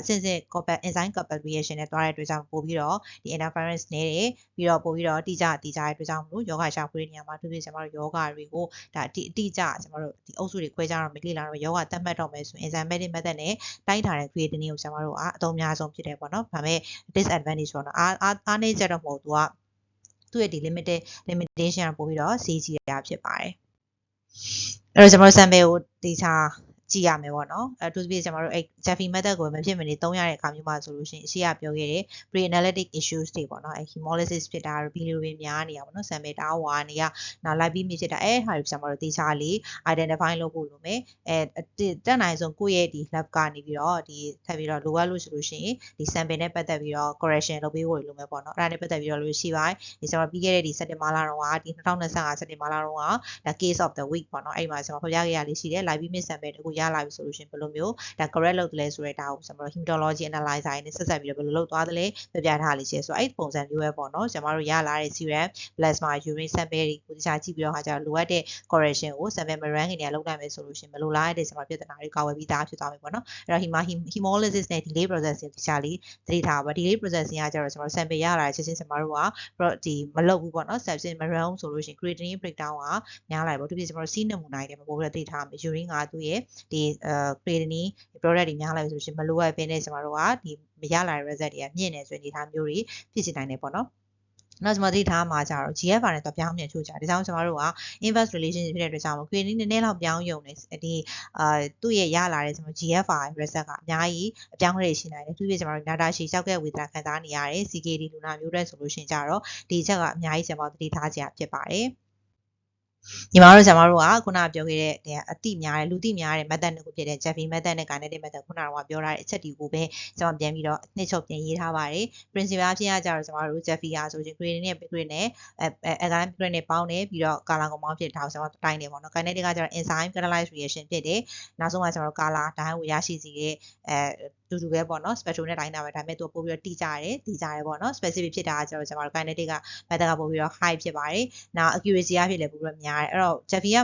အစစ်စစ် couple enzyme couple reaction နဲ့တွားတဲ့အတွက်ကြောင့်ပို့ပြီးတော့ဒီ interference နဲ့တွေပြီးတော့ပို့ပြီးတော့တိကျတိကျတဲ့အတွက်ကြောင့်မလို့ယောဂရှာဖွေးနေရမှာသူတွေကျွန်တော်တို့ယောဂတွေကိုဒါအတိအကျကျွန်တော်တို့ဒီအုပ်စုတွေခွဲခြားတော့မလေ့လာတော့ယောဂသတ်မှတ်တော့မယ်ဆိုရင် enzymatic method နဲ့တိုင်းထားတဲ့ creatinine ကိုကျွန်တော်တို့ကအသုံးများဆုံးဖြစ်တယ်ပေါ့နော်ဒါပေမဲ့ disadvantage ဆိုတော့အားအားနေကြတော့မဟုတ်သူက သူ့ရဲ့ဒီ limited limitation ပို့ပြီးတော့ဈေးကြီးရဖြစ်ပါတယ်အဲ့တော့ကျွန်တော် sample ကိုတေချာ ကြည့်ရမယ်ပေါ့နော်အဲသူပြကျွန်တော်တို့အဲ Jeffy method ကိုမဖြစ်မနေသုံးရတဲ့အခါမျိုးမှာဆိုလို့ရှိရင်အရှိရပြောခဲ့တဲ့ pre analytic issues တွေပေါ့နော်အဲ hemolysis ဖြစ်တာတို့ bilirubin များနေတာပေါ့နော် sample တာဝါနေရနောက်လိုက်ပြီးမြဖြစ်တာအဲဟာတွေကျွန်တော်တို့တေချာလေး identify လုပ်ဖို့လိုမယ်အဲတက်နိုင်ဆုံးကိုယ့်ရဲ့ဒီ lab ကနေပြီးတော့ဒီထပ်ပြီးတော့လိုအပ်လို့ဆိုလို့ရှိရင်ဒီ sample နဲ့ပတ်သက်ပြီးတော့ correction လုပ်ပေးဖို့လိုမယ်ပေါ့နော်အဲ့ဒါနဲ့ပတ်သက်ပြီးတော့လို့ရှိပါတယ်ဒီကျွန်တော်ပြီးခဲ့တဲ့ဒီစက်တင်ဘာလတော့ကဒီ2025စက်တင်ဘာလတော့ကဒါ case of the week ပေါ့နော်အဲ့မှာကျွန်တော်ဖော်ပြခဲ့ရလေးရှိတယ် live miss sample တခုရလာပြီဆိုလို့ရှိရင်ဘယ်လိုမျိုးဒါ correct လုပ်တယ်လဲဆိုတဲ့ဒါကိုကျွန်တော် hematology analyzer နဲ့ဆက်ဆက်ပြီးတော့ဘယ်လိုလုပ်သွားသလဲပြပြထားလေးရှိဆိုတော့အဲ့ဒီပုံစံမျိုးပဲပေါ့နော်ကျွန်တော်တို့ရလာတဲ့ serum plasma urine sample တွေကိုတခြားကြည့်ပြီးတော့ဟာကျတော့လိုအပ်တဲ့ correction ကို sample run ကနေလုပ်နိုင်မယ်ဆိုလို့ရှိရင်မလိုလားတဲ့ကျွန်တော်ပြဿနာတွေကာဝယ်ပြီးသားဖြစ်သွားမယ်ပေါ့နော်အဲ့တော့ hema hemolysis နဲ့ delay processing တခြားလေးသတိထားပါ delay processing ကကျတော့ကျွန်တော် sample ရလာတဲ့ချက်ချင်းကျွန်တော်တို့ကဒီမလုပ်ဘူးပေါ့နော် sample မ run ဆိုလို့ရှိရင် creatinine breakdown ကများလာပြီပေါ့ဒီပြကျွန်တော်တို့စီးနမူနာတွေမှာပို့ပြီးတော့သိထားမယ် urine ကသူ့ရဲ့ဒီအဲ creatinine product တွေများလာပြီဆိုရှင်မလိုအပ်ဘဲနဲ့ကျွန်တော်တို့ကဒီမရလာတဲ့ result တွေကမြင့်နေဆိုရင်ဒီထားမျိုးတွေဖြစ်စီနိုင်တယ်ပေါ့နော်နောက်ကျွန်တော်သိထားမှာကြတော့ GFR နဲ့တော့ပြောင်းပြန်ချိုးကြတယ်ဒါကြောင့်ကျွန်တော်တို့က inverse relationship ဖြစ်တဲ့အတွက်ကြောင့် creatinine နည်းနည်းလောက်ပြောင်းယုံနေဒီအာသူ့ရဲ့ရလာတဲ့ကျွန်တော် GFR result ကအများကြီးအပြောင်းလဲရှိနိုင်တယ်သူပြကျွန်တော်တို့ data ရှည်လျှောက်ခဲ့ဝေဒနာခံစားနေရတယ် CKD လူနာမျိုးတဲ့ဆိုလို့ရှိရင်ကြတော့ဒီချက်ကအများကြီးကျွန်တော်သတိထားကြရဖြစ်ပါတယ် ညီမတို့ဆရာမတို့ကခုနပြောခဲ့တဲ့အတိများတဲ့လူတိများတဲ့ method တစ်ခုဖြစ်တဲ့ Jeffy method နဲ့ kinetic method ခုနကပြောထားတဲ့အချက်တွေကိုပဲကျွန်တော်ပြန်ပြီးတော့နှိမ့်ချုပ်ပြန်ရေးထားပါတယ် principle အဖြစ်အကြတော့ကျွန်တော်တို့ Jeffy အားဆိုရင် gradient နဲ့ gradient နဲ့အဲအဲ gradient နဲ့ပေါင်းတယ်ပြီးတော့ color compound ဖြစ်ထားအောင်ကျွန်တော်တိုင်းတယ်ပေါ့နော် kinetic ကကျတော့ enzyme catalyzed reaction ဖြစ်တယ်နောက်ဆုံးကကျွန်တော်တို့ color တိုင်းကိုရရှိစေတဲ့အဲတူတူပဲပေါ့နော် spectral နဲ့တိုင်းတာပဲဒါပေမဲ့သူပို့ပြီးတော့တိကျတယ်တိကျတယ်ပေါ့နော် specific ဖြစ်တာကကျတော့ကျွန်တော်တို့ kinetic က method ကပို့ပြီးတော့ high ဖြစ်ပါတယ်နောက် accuracy အဖြစ်လည်းပို့ပြီးတော့များတယ်အဲ့တော့ Jeffy က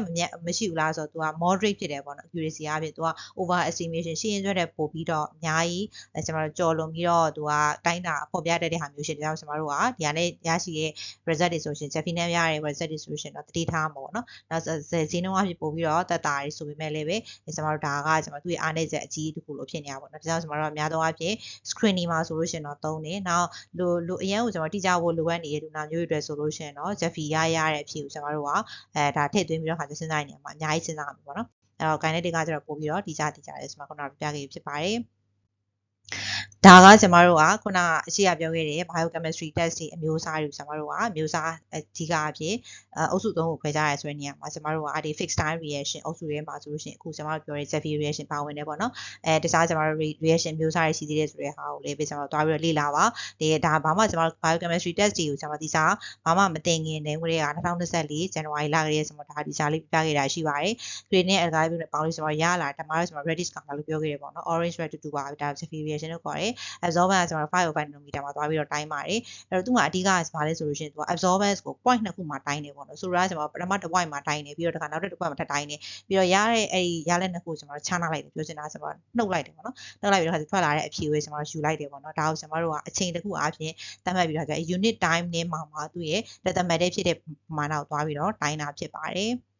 မရှိဘူးလားဆိုတော့သူက moderate ဖြစ်တယ်ပေါ့နော် accuracy အဖြစ်သူက over estimation ရှင်းရင်ကျွတ်တဲ့ပို့ပြီးတော့အများကြီးကျွန်တော်တို့ကြော်လွန်ပြီးတော့သူကတိုင်းတာဖော်ပြတဲ့တဲ့ဟာမျိုးရှိတယ်ဒါကြောင့်ကျွန်တော်တို့ကဒီကနေ့ရရှိတဲ့ result တွေဆိုရှင် Jeffy နဲ့ရတဲ့ result တွေဆိုရှင်တော့တတိထားမှာပေါ့နော်နောက်ဈေးနှုန်းအဖြစ်ပို့ပြီးတော့တက်တာတွေဆိုပေမဲ့လည်းပဲကျွန်တော်တို့ဒါကကျွန်တော်သူ့ရဲ့အားနည်းချက်အကြီးတစ်ခုလို့ဖြစ်နေတာပေါ့နော်ဒါကြောင့်ကျွန်တော်တို့အများသောအားဖြင့် screening မှာဆိုလို့ရှင်တော့သုံးတယ်နောက်လိုလိုအရင်ကကျွန်တော်တိကျဖို့လိုအပ်နေတဲ့လူနာမျိုးတွေဆိုလို့ရှင်တော့ Jeffy ရရတဲ့အဖြစ်ကိုကျွန်တော်တို့ကအဲဒါထည့်သွင်းပြီးတော့ခါကျစဉ်းစားနေမှာအများကြီးစဉ်းစားမှာပေါ့နော်အဲ့တော့ kinetic ကကျတော့ပို့ပြီးတော့တိကျတိကျတယ်ဆိုမှခုနကပြခဲ့ဖြစ်ပါတယ် ဒါကကျမတို့ကခုနအရှိရပြောခဲ့တဲ့ biochemistry test တွေအမျိုးအစားတွေကျမတို့ကအမျိုးအစားအကြီးကအဖြစ်အုပ်စုသုံးကိုခွဲခြားရဆိုတဲ့နေရာမှာကျမတို့ကအဲ့ဒီ fixed time reaction အုပ်စုတွေမှာဆိုလို့ရှိရင်အခုကျမတို့ပြောတဲ့ Jeffrey reaction ပါဝင်တယ်ပေါ့နော်အဲတခြားကျမတို့ reaction မျိုးစားတွေရှိသေးတယ်ဆိုတဲ့ဟာကိုလည်းပဲကျမတို့သွားပြီးတော့လေ့လာပါဒီဒါဘာမှကျမတို့ biochemistry test တွေကိုကျမတို့ဒီစားဘာမှမတင်ခင်နေကလေးက2024 January လကလေးကျမတို့ဒါဒီစားလေးပြခဲ့တာရှိပါတယ် green နဲ့ algae နဲ့ပေါင်းလို့ကျမတို့ရလာတမားတို့ကျမတို့ reddish color လို့ပြောခဲ့တယ်ပေါ့နော် orange red တူတူပါဒါ Jeffrey reaction လို့ခေါ်တယ် absorbance ကကျွန်တော်505 nanometer မှာသွားပြီးတော့တိုင်းပါတယ်အဲ့တော့သူကအဓိကဘာလဲဆိုလို့ရှိရင်သူက absorbance ကို point နှစ်ခုမှာတိုင်းနေပေါ့နော်ဆိုတော့ကျွန်တော်ပထမတစ် point မှာတိုင်းနေပြီးတော့တခါနောက်တစ် point မှာထပ်တိုင်းနေပြီးတော့ရတဲ့အဲ့ဒီရလက်နှစ်ခုကျွန်တော်ချားနာလိုက်တယ်ပြောချင်တာကျွန်တော်နှုတ်လိုက်တယ်ပေါ့နော်နှုတ်လိုက်ပြီးတော့ထွက်လာတဲ့အဖြေကိုကျွန်တော်ယူလိုက်တယ်ပေါ့နော်ဒါကိုကျွန်တော်တို့ကအချိန်တစ်ခုအားဖြင့်သတ်မှတ်ပြီးတော့ unit time နဲ့မှာမှာသူ့ရဲ့ mathematics ဖြစ်တဲ့ပမာဏကိုသွားပြီးတော့တိုင်းတာဖြစ်ပါတယ်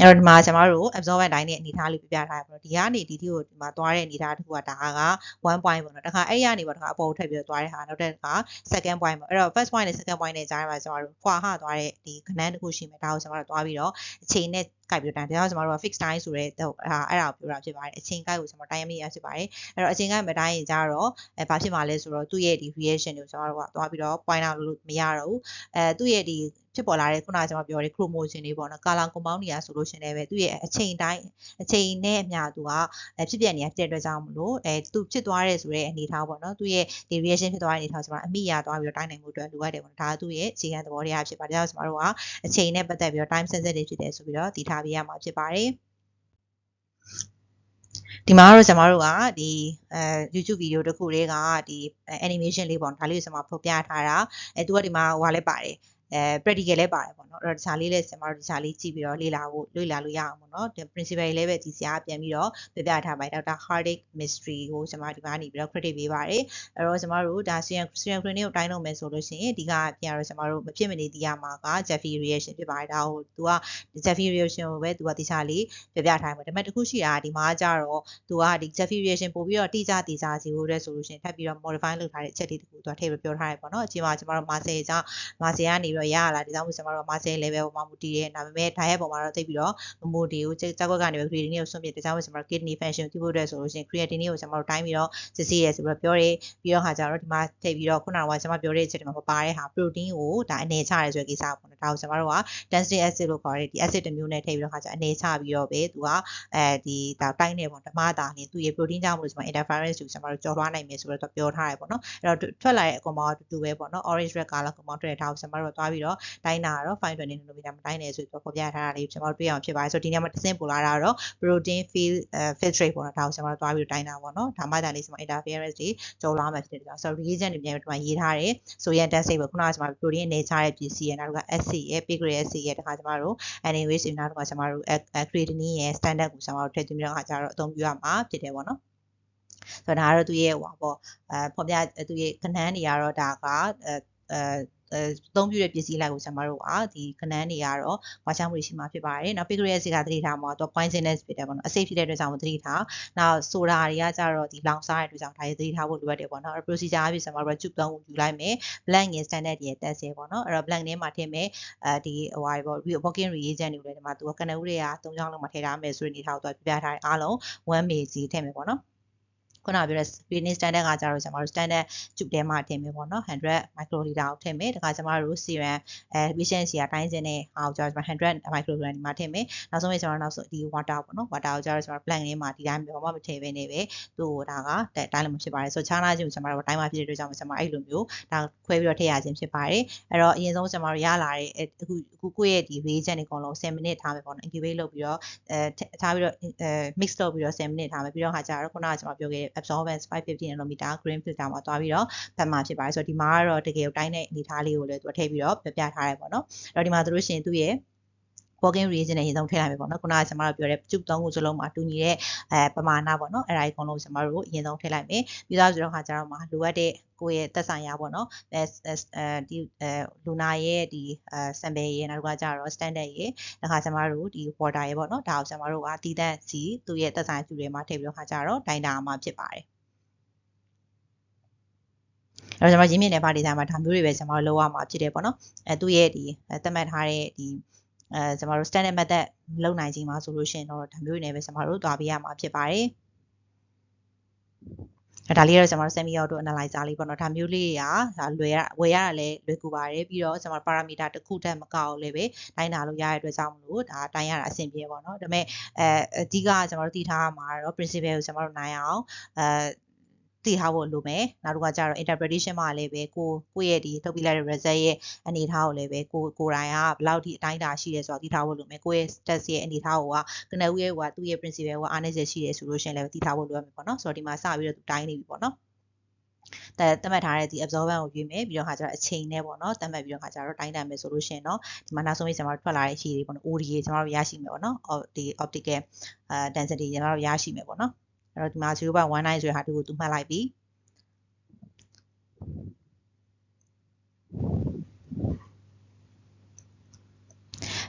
အဲ့တော့ဒီမှာကျွန်တော်တို့ absorbent တိုင်းရဲ့အနေအထားလေးပြပြထားရပါတော့ဒီကနေဒီတီကိုဒီမှာသွားတဲ့အနေအထားတစ်ခုကဒါက1 point ပေါ့နော်တခါအဲ့ရနေပေါ့တခါအပေါ်ထပ်ပြီးတော့သွားတဲ့ဟာနောက်တစ်ခါ second point ပေါ့အဲ့တော့ first point နဲ့ second point နဲ့ကြားထဲမှာကျွန်တော်တို့ခွာဟသွားတဲ့ဒီခဏန်းတစ်ခုရှိမယ်ဒါကိုကျွန်တော်တို့သွားပြီးတော့အချိန်နဲ့ကိုက်ပြီးတော့တိုင်းဒါကြောင့်ကျွန်တော်တို့က fixed time ဆိုတဲ့ဟာအဲ့ဒါကိုပြောတာဖြစ်ပါတယ်အချိန်ကိုက်ကိုကျွန်တော်တိုင်းရမိရဖြစ်ပါတယ်အဲ့တော့အချိန်ကိုက်မတိုင်းရင်ကြတော့အဲဘာဖြစ်မှာလဲဆိုတော့သူ့ရဲ့ဒီ reaction ကိုကျွန်တော်တို့ကသွားပြီးတော့ point out လို့မရတော့ဘူးအဲသူ့ရဲ့ဒီဖြစ်ပေါ်လာတဲ့ခုနကကျွန်တော်ပြောတဲ့ chromosomes တွေပေါ့နော်ကာလာကွန်ပေါင်းတွေကဆိုလို့ရှင်လည်းပဲသူ့ရဲ့အချိန်တိုင်းအချိန်နဲ့အမျှသူကဖြစ်ပြနေရတဲ့အတွက်ကြောင့်မလို့အဲသူဖြစ်သွားတဲ့ဆိုတဲ့အနေအထားပေါ့နော်သူ့ရဲ့ဒီ reaction ဖြစ်သွားတဲ့အနေအထားကျွန်တော်အမိရသွားပြီးတော့တိုင်းနိုင်မှုအတွက်လိုအပ်တယ်ပေါ့နော်ဒါကသူ့ရဲ့အခြေခံသဘောတရားဖြစ်ပါတယ်ဒါကြောင့်ကျွန်တော်တို့ကအချိန်နဲ့ပတ်သက်ပြီးတော့ time sensitive ဖြစ်တယ်ဆိုပြီးတော့တည်ထားပေးရမှာဖြစ်ပါတယ်ဒီမှာတော့ကျွန်တော်တို့ကဒီအဲ YouTube ဗီဒီယိုတစ်ခုလေးကဒီ animation လေးပေါ့ဒါလေးကိုကျွန်မဖော်ပြထားတာအဲသူကဒီမှာဟိုဟာလေးပါတယ် အဲ practical လည်းပါတယ်ပေါ့နော်အဲ့တော့တခြားလေးလည်းကျွန်တော်တို့တခြားလေးကြည့်ပြီးတော့လေ့လာဖို့လေ့လာလို့ရအောင်ပေါ့နော်ဒီ principle လေးပဲဒီဆရာပြန်ပြီးတော့ပြပြထားပါတယ်ဒေါက်တာ Hardik Mystery ကိုကျွန်မဒီမှာနေပြီးတော့ credit ပေးပါတယ်အဲ့တော့ကျွန်တော်တို့ဒါ CN CN Green ကိုတိုင်းလုပ်မယ်ဆိုလို့ရှိရင်ဒီကပြန်တော့ကျွန်တော်တို့မဖြစ်မနေသိရမှာက Jeffy reaction ဖြစ်ပါတယ်ဒါဟိုသူက Jeffy reaction ကိုပဲသူကတခြားလေးပြပြထားမှာဒါပေမဲ့တခုရှိတာဒီမှာကျတော့သူကဒီ Jeffy reaction ပို့ပြီးတော့တိကျတိကျစီဖို့တဲ့ဆိုလို့ရှိရင်ထပ်ပြီးတော့ modify လုပ်ထားတဲ့အချက်လေးတခုသူကထည့်ပြီးပြောထားတယ်ပေါ့နော်အချိန်မှာကျွန်တော်တို့ Marcel ကြောင့် Marcel ကနေပြီးတော့ရလာဒီကြောင့်မို့ကျွန်တော်တို့ Marcel level ပေါ်မှာမူတည်တယ်ဒါပေမဲ့ diet ပေါ်မှာတော့သိပြီးတော့မမူတည်ဘူးကြောက်ကွက်ကနေပဲ creatine ကိုဆွန့်ပစ်ဒါကြောင့်မို့ကျွန်တော်တို့ kidney function ပြုဖို့အတွက်ဆိုလို့ရှိရင် creatine ကိုကျွန်တော်တို့တိုင်းပြီးတော့စစ်ဆေးရဲဆိုပြီးတော့ပြောတယ်ပြီးတော့ဟာကြတော့ဒီမှာထည့်ပြီးတော့ခုနကကျွန်မပြောတဲ့အချက်တွေမှာမပါတဲ့ဟာ protein ကိုဒါအနေချရဲဆိုတဲ့ကိစ္စပေါ့နော်ဒါကိုကျွန်တော်တို့က densic acid လို့ခေါ်တဲ့ဒီ acid တစ်မျိုးနဲ့ထည့်ပြီးတော့ဟာကြအနေချပြီးတော့ပဲသူကအဲဒီဒါတိုင်းနေပေါ့ဓမ္မတာနေသူရဲ့ protein ကြောင့်မလို့ကျွန်မ interference ကိုကျွန်တော်တို့ကြော်လွှားနိုင်မယ်ဆိုတော့ပြောထားတယ်ပေါ့နော်အဲ့တော့ထွက်လာတဲ့အကောင်ပေါင်းတူတူပဲပေါ့နော် orange red color ကောင်ပေါင်းထွက်တဲ့ဒါကိုကျွန်တော်တို့သွားပြီးတော့တိုင်းတာတော့ 520 nanometer မတိုင်းနေဆိုပြီးတော့ဖော်ပြထားတာလေးကျွန်တော်တို့တွေ့အောင်ဖြစ်ပါတယ်ဆိုတော့ဒီနေ့မှာတစ်ဆင့်ပို့လာတာတော့ protein field filtrate ပေါ့နော်ဒါကိုကျွန်တော်တို့သွားပြီးတော့တိုင်းတာပေါ့နော်ဒါမှဒါလေးကျွန်တော် interference တွေကြော်လွှားမယ်ဖြစ်တယ်ကြောင့်ဆိုတော့ reagent တွေပြန်ပြီးတော့ရေးထားတယ်ဆိုရင် test ပဲခုနကကျွန်တော် protein အနေချတဲ့ပစ္စည်းရဲ့နောက်က acid ရဲ့ pigre acid ရဲ့တခါကျွန်တော်တို့ anyways နောက်ကကျွန်တော်တို့ creatinine ရဲ့ standard ကိုကျွန်တော်တို့ထည့်သွင်းပြီးတော့အခါကျတော့အသုံးပြုရမှာဖြစ်တယ်ပေါ့နော်ဆိုတော့ဒါကတော့သူရဲ့ဟိုပါပေါ့အဲဖော်ပြသူရဲ့ခဏန်းတွေကတော့ဒါကအဲ အဲသုံးပြတဲ့ပစ္စည်းလိုက်ကိုကျွန်တော်တို့ကဒီခဏန်းတွေကတော့ဝါချောင်းမှုရှိမှာဖြစ်ပါတယ်။နောက် pigre acid ကသတိထားမှာတော့ poisonous ဖြစ်တယ်ပေါ့နော်။အဆိပ်ဖြစ်တဲ့အတွက်ကြောင့်သတိထား။နောက် soda တွေကကြတော့ဒီလောင်စားတဲ့အတွက်ကြောင့်ဒါတွေသတိထားဖို့လိုအပ်တယ်ပေါ့နော်။ procedure အဖြစ်ကျွန်တော်တို့ tube သုံးယူလိုက်မယ်။ blank ရဲ့ standard ရဲ့ test ရဲ့ပေါ့နော်။အဲ့တော့ blank ထဲမှာထည့်မယ်။အဲဒီဟိုဟာပေါ့ working reagent တွေကိုလည်းဒီမှာသူကကနဦးတွေက၃ချောင်းလုံးမှာထည့်ထားမယ်ဆိုတဲ့အနေထားကိုသူပြပြထားတယ်အားလုံး1 mg ထည့်မယ်ပေါ့နော်။ ခုနပြောတဲ့ screening standard ကကြတော့ကျွန်တော်တို့ standard tube ထဲမှာထည့်မယ်ပေါ့နော်100 microliter ကိုထည့်မယ်ဒါကကျွန်တော်တို့ serum အဲ patient စီကတိုင်းစင်းနဲ့ဟာကိုကျွန်တော်100 microgram ဒီမှာထည့်မယ်နောက်ဆုံးပဲကျွန်တော်နောက်ဆုံးဒီ water ပေါ့နော် water ကိုကြတော့ကျွန်တော် blank ထဲမှာဒီတိုင်းဘာမှမထည့်ဘဲနေပဲသူ့ကိုဒါကတိုင်းလည်းမဖြစ်ပါတယ်ဆိုတော့ခြားနာခြင်းကိုကျွန်တော်တို့တိုင်းမှာဖြစ်တဲ့အတွက်ကြောင့်ကျွန်တော်အဲ့လိုမျိုးဒါခွဲပြီးတော့ထည့်ရခြင်းဖြစ်ပါတယ်အဲ့တော့အရင်ဆုံးကျွန်တော်တို့ရလာတဲ့အခုအခုကိုယ့်ရဲ့ဒီ reagent တွေအကုန်လုံး10 minute ထားမယ်ပေါ့နော် incubate လုပ်ပြီးတော့အဲထားပြီးတော့အဲ mix လုပ်ပြီးတော့10 minute ထားမယ်ပြီးတော့ဟာကြတော့ခုနကကျွန်တော်ပြောခဲ့တဲ့ absorbance 550 nanometer green filter မှာသွားပြီးတော့ဖတ်မှာဖြစ်ပါတယ်ဆိုတော့ဒီမှာကတော့တကယ်တိုင်းတဲ့အနေအထားလေးကိုလည်းသူထည့်ပြီးတော့ပြပြထားတယ်ပေါ့နော်အဲ့တော့ဒီမှာသူတို့ရှင်သူ့ရဲ့ working reagent နဲ့ရင်ဆုံးထည့်လိုက်မယ်ပေါ့နော်ခုနကကျွန်မတို့ပြောတဲ့ tube သုံးခုစလုံးမှာတူညီတဲ့အဲပမာဏပေါ့နော်အဲ့ဒါကြီးအကုန်လုံးကျွန်မတို့ရင်ဆုံးထည့်လိုက်မယ်ပြီးသားဆိုတော့ခါကျတော့မှလိုအပ်တဲ့ကိုယ့်ရဲ့သက်ဆိုင်ရာပေါ့နော်အဲဒီအဲလူနာရဲ့ဒီအဲ sample ရဲ့နောက်ကကျတော့ standard ရဲ့ဒါခါကျွန်မတို့ဒီ water ရဲ့ပေါ့နော်ဒါကိုကျွန်မတို့ကတည်တန့်စီသူ့ရဲ့သက်ဆိုင်ရာကျူတွေမှာထည့်ပြီးတော့ခါကျတော့ဒိုင်တာမှာဖြစ်ပါတယ်အဲ့တော့ကျွန်တော်ရင်းမြစ်နယ်ပါဒေသမှာဒါမျိုးတွေပဲကျွန်တော်လုပ်ရမှာဖြစ်တယ်ပေါ့နော်အဲသူ့ရဲ့ဒီသတ်မှတ်ထားတဲ့ဒီ အဲကျွန်တော်တို့ standard method လုပ်နိုင်ခြင်းမှာဆိုလို့ရှိရင်တော့ဒါမျိုးတွေနဲ့ပဲကျွန်တော်တို့တွားပေးရမှာဖြစ်ပါတယ်အဲဒါလေးတော့ကျွန်တော်တို့ semi auto analyzer လေးပေါ့နော်ဒါမျိုးလေးတွေကဒါလွယ်ရဝယ်ရတာလည်းလွယ်ကူပါတယ်ပြီးတော့ကျွန်တော် parameter တစ်ခုတည်းမကောက်လည်းပဲတိုင်းတာလို့ရတဲ့အတွက်ကြောင့်မလို့ဒါတိုင်းရတာအဆင်ပြေပေါ့နော်ဒါပေမဲ့အဲအဓိကကျွန်တော်တို့တည်ထားရမှာတော့ principle ကိုကျွန်တော်တို့နိုင်အောင်အဲ သိထားဖို့လိုမယ်နောက်တစ်ခါကျတော့ interpretation မှာလည်းပဲကိုကိုယ့်ရဲ့ဒီထုတ်ပြလိုက်တဲ့ result ရဲ့အနေအထားကိုလည်းပဲကိုကိုယ်တိုင်ကဘယ်လောက်ထိအတိုင်းအတာရှိတယ်ဆိုတာသိထားဖို့လိုမယ်ကိုယ့်ရဲ့ test ရဲ့အနေအထားကိုကကနဦးရဲ့ဟိုကသူ့ရဲ့ principle ကအားနည်းချက်ရှိတယ်ဆိုလို့ရှိရင်လည်းသိထားဖို့လိုရမယ်ပေါ့နော်ဆိုတော့ဒီမှာစပြီးတော့သူတိုင်းနေပြီပေါ့နော်แต่တတ်မှတ်ထားတဲ့ဒီ absorbent ကိုရွေးမယ်ပြီးတော့ခါကျတော့အချိန်နဲ့ပေါ့နော်တတ်မှတ်ပြီးတော့ခါကျတော့တိုင်းတန်မယ်ဆိုလို့ရှိရင်တော့ဒီမှာနောက်ဆုံးပြီးကျွန်တော်တို့ထွက်လာတဲ့ရှည်တွေပေါ့နော် ODA ကျွန်တော်တို့ရရှိမယ်ပေါ့နော်ဒီ optical density ကျွန်တော်တို့ရရှိမယ်ပေါ့နော် အဲ့တော့ဒီမှာ0.19ဆိုတဲ့ဟာတူကိုသူမှတ်လိုက်ပြီ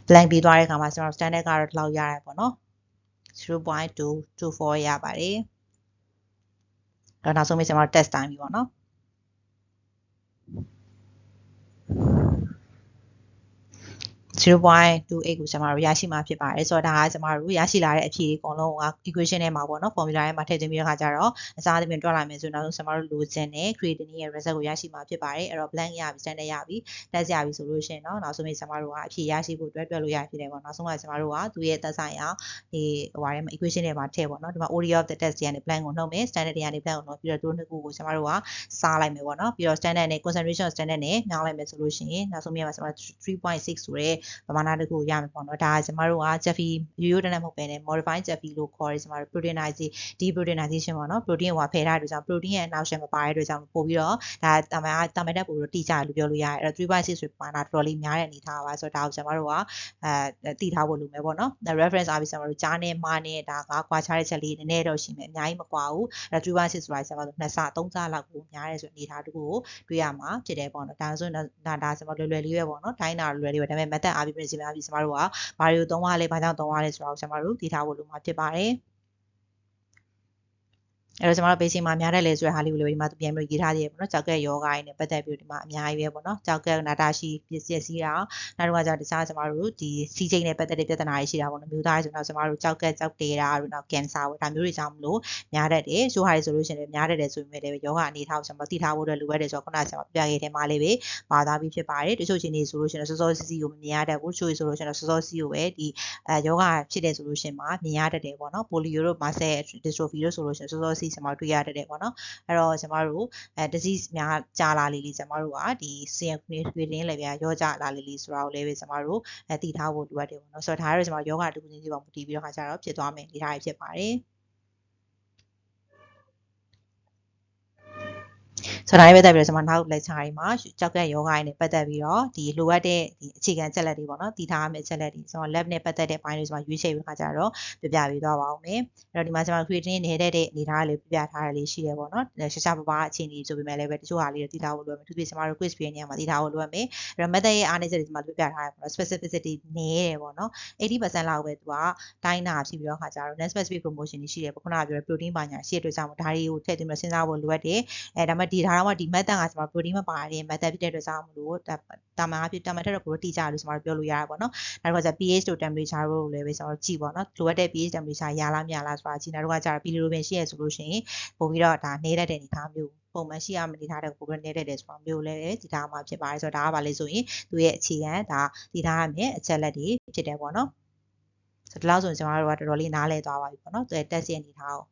blank ပြီးသွားတဲ့အခါမှာကျွန်တော် standard ကတော့ဒီလောက်ရတယ်ပေါ့နော်0.224ရပါတယ်တော့နောက်ဆုံးမေးကျွန်တော် test time ပြီပေါ့နော် 0.28ကိုကျွန်တော်တို့ရရှိမှာဖြစ်ပါတယ်ဆိုတော့ဒါကကျွန်တော်တို့ရရှိလာတဲ့အဖြေတွေအကုန်လုံးက equation ထဲမှာပေါ့နော် formula ထဲမှာထည့်သွင်းပြီးတော့ခါကြတော့အစားအပြင်တွက်လိုက်မယ်ဆိုတော့နောက်ဆုံးကျွန်တော်တို့လိုချင်တဲ့ creatinine ရဲ့ result ကိုရရှိမှာဖြစ်ပါတယ်အဲ့တော့ blank ရပြီ standard ရပြီ test ရပြီဆိုလို့ရှိရင်တော့နောက်ဆုံးကျွန်တော်တို့ကအဖြေရရှိဖို့အတွက်တွက်လို့ရဖြစ်တယ်ပေါ့နောက်ဆုံးကကျွန်တော်တို့ကသူ့ရဲ့သက်ဆိုင်ရာဒီဟိုဟာထဲမှာ equation ထဲမှာထည့်ပေါ့နော်ဒီမှာ order of the test တွေကနေ blank ကိုနှုတ်မယ် standard တွေကနေ blank ကိုနှုတ်ပြီးတော့သူတို့နှစ်ခုကိုကျွန်တော်တို့ကစားလိုက်မယ်ပေါ့နော်ပြီးတော့ standard နဲ့ concentration standard နဲ့ညှောင်းလိုက်မယ်ဆိုလို့ရှိရင်နောက်ဆုံးမြတ်မှာကျွန်တော်3.6ဆိုတဲ့ပမာဏတစ်ခုရမယ်ပေါ့နော်ဒါကကျမတို့က Jeffy ရိုးရိုးတန်းတန်းမဟုတ်ပဲね modified Jeffy လို့ခေါ်ရဲကျမတို့ proteinization deproteinization ပေါ့နော် protein ဟိုဖယ်ထားတဲ့အတွက်ကြောင့် protein ရဲ့နောက်ဆက်မပါတဲ့အတွက်ကြောင့်ပို့ပြီးတော့ဒါတမန်တမန်တက်ပို့ပြီးတော့တိကျလို့ပြောလို့ရတယ်အဲ့တော့3.6ဆိုပမာဏတော်တော်လေးများတဲ့အနေထားပါဆိုတော့ဒါကိုကျမတို့ကအဲတည်ထားဖို့လိုမယ်ပေါ့နော် reference အားပြီးကျမတို့ကြားနဲ့မာနဲ့ဒါကကွာခြားတဲ့ချက်လေးနည်းနည်းတော့ရှိမယ်အများကြီးမကွာဘူးအဲ့တော့3.6ဆိုတာကျမတို့နှစ်ဆသုံးဆလောက်ကိုများတယ်ဆိုအနေထားတခုကိုတွေ့ရမှာဖြစ်တယ်ပေါ့နော်ဒါဆိုရင်ဒါဒါကျမတို့လွယ်လွယ်လေးပဲပေါ့နော်တိုင်းတာလွယ်လေးပဲဒါပေမဲ့ method အားပြီး principle အားပြီးကျမတို့ကဘာတွေကိုသုံးရလဲဘာကြောင့်သုံးရလဲဆိုတာကိုကျွန်တော်တို့သိထားဖို့လိုမှာဖြစ်ပါတယ် အဲ့တော့ကျွန်တော်တို့ basic မှာများတယ်လေဆိုတဲ့ဟာလေးကိုလည်းဒီမှာသူပြန်ပြီးရေးထားသေးတယ်ပေါ့နော်ကြောက်ကက်ယောဂိုင်းနဲ့ပတ်သက်ပြီးဒီမှာအများကြီးပဲပေါ့နော်ကြောက်ကက်နာတာရှိပစ္စည်းစီးတာနောက်တော့ကျတော့တခြားကျွန်တော်တို့ဒီစီးချိန်နဲ့ပတ်သက်တဲ့ပြဿနာတွေရှိတာပေါ့နော်မျိုးသားတွေဆိုတော့ကျွန်တော်တို့ကြောက်ကက်ကြောက်တေတာတို့နောက်ကင်ဆာပေါ့ဒါမျိုးတွေကြောင့်မလို့များတတ်တယ်ရှိုးဟာတွေဆိုလို့ရှိရင်လည်းများတတ်တယ်ဆိုပေမဲ့လည်းယောဂအနေထားကိုကျွန်တော်သိထားဖို့အတွက်လိုအပ်တယ်ဆိုတော့ခုနကကျွန်တော်ပြခဲ့တဲ့မှာလေးပဲပါသားပြီးဖြစ်ပါတယ်တချို့ချင်းတွေဆိုလို့ရှိရင်စောစောစီးစီးကိုမမြင်ရတတ်ဘူးတချို့ဆိုလို့ရှိရင်စောစောစီးကိုပဲဒီအဲယောဂဖြစ်တယ်ဆိုလို့ရှိရင်မှာမြင်ရတတ်တယ်ပေါ့နော်ပိုလီယိုတို့မာဆယ်ဒစ္စထရိုဖီတို့ဆိုလို့ရှိရင်စောစောစီးကျွန်တော်တွေ့ရတတ်တယ်ပေါ့နော်အဲ့တော့ကျမတို့အဲ disease များကြာလာလေးလေးကျမတို့ကဒီ CN creatinine level ရောကြလာလေးလေးဆိုတာကိုလည်းပဲကျမတို့အဲတည်ထားဖို့လိုအပ်တယ်ပေါ့နော်ဆိုတော့ဒါကတော့ကျမတို့ယောဂတခုချင်းစီပေါ်မူတည်ပြီးတော့ခါကျတော့ဖြစ်သွားမယ်ဒီထားရဖြစ်ပါတယ် ဆိုတော့ဒါနဲ့ပတ်သက်ပြီးတော့ကျွန်မနောက် lecture တွေမှာကြောက်ကက်ယောဂတွေနဲ့ပတ်သက်ပြီးတော့ဒီလိုအပ်တဲ့ဒီအခြေခံချက်လက်တွေပေါ့နော်တည်ထားရမယ့်ချက်လက်တွေကျွန်တော် lab နဲ့ပတ်သက်တဲ့ပိုင်းတွေကျွန်မရွေးချယ်ပြီးခါကြတော့ပြပြပေးသွားပါဦးမယ်အဲ့တော့ဒီမှာကျွန်မ creatine နေတဲ့တဲ့အနေထားလေးပြပြထားရလေးရှိတယ်ပေါ့နော်ရှာရှာပပအခြေအနေဆိုပေမဲ့လည်းပဲတချို့ဟာလေးတွေတည်ထားဖို့လိုမယ်သူပြကျွန်မတို့ quiz ပြနေရမှာတည်ထားဖို့လိုရမယ်အဲ့တော့ method ရဲ့အားနည်းချက်တွေကျွန်မပြပြထားရပေါ့နော် specificity နည်းတယ်ပေါ့နော်80%လောက်ပဲသူကတိုင်းတာဖြစ်ပြီးတော့ခါကြတော့ net specific promotion တွေရှိတယ်ပေါ့ခုနကပြောတဲ့ protein ပါညာရှိတဲ့အတွက်ကြောင့်ဒါတွေကိုထည့်သွင်းပြီးစဉ်းစားဖို့လိုအပ်တယ်အဲဒါမှဒီဒါတော့ဒီ method ကကျွန်တော် protein မပါတဲ့ method ဖြစ်တဲ့အတွက်ကြောင့်မလို့တာမန်အဖြစ်တာမန်ထက်တော့ကိုတိကျလို့ကျွန်တော်ပြောလို့ရတာပေါ့နော်နောက်တစ်ခါကျ pH တို့ temperature တို့လည်းပဲကျွန်တော်ကြည့်ပေါ့နော်လိုအပ်တဲ့ pH temperature ရလားမရလားဆိုတာကြည့်နောက်တစ်ခါကျတော့ bilirubin ရှိရဆိုလို့ရှိရင်ပို့ပြီးတော့ဒါနေတတ်တဲ့အနေအထားမျိုးပုံမှန်ရှိရမနေထားတဲ့ကိုယ်ကနေတတ်တယ်ဆိုတာမျိုးလည်းဒီထားမှာဖြစ်ပါတယ်ဆိုတော့ဒါကဘာလဲဆိုရင်သူရဲ့အခြေခံဒါဒီထားရမယ်အချက်လက်တွေဖြစ်တယ်ပေါ့နော်ဆိုတော့ဒီလောက်ဆိုရင်ကျွန်တော်တို့ကတော်တော်လေးနားလည်သွားပါပြီပေါ့နော်သူရဲ့ test ရဲ့အနေထားကို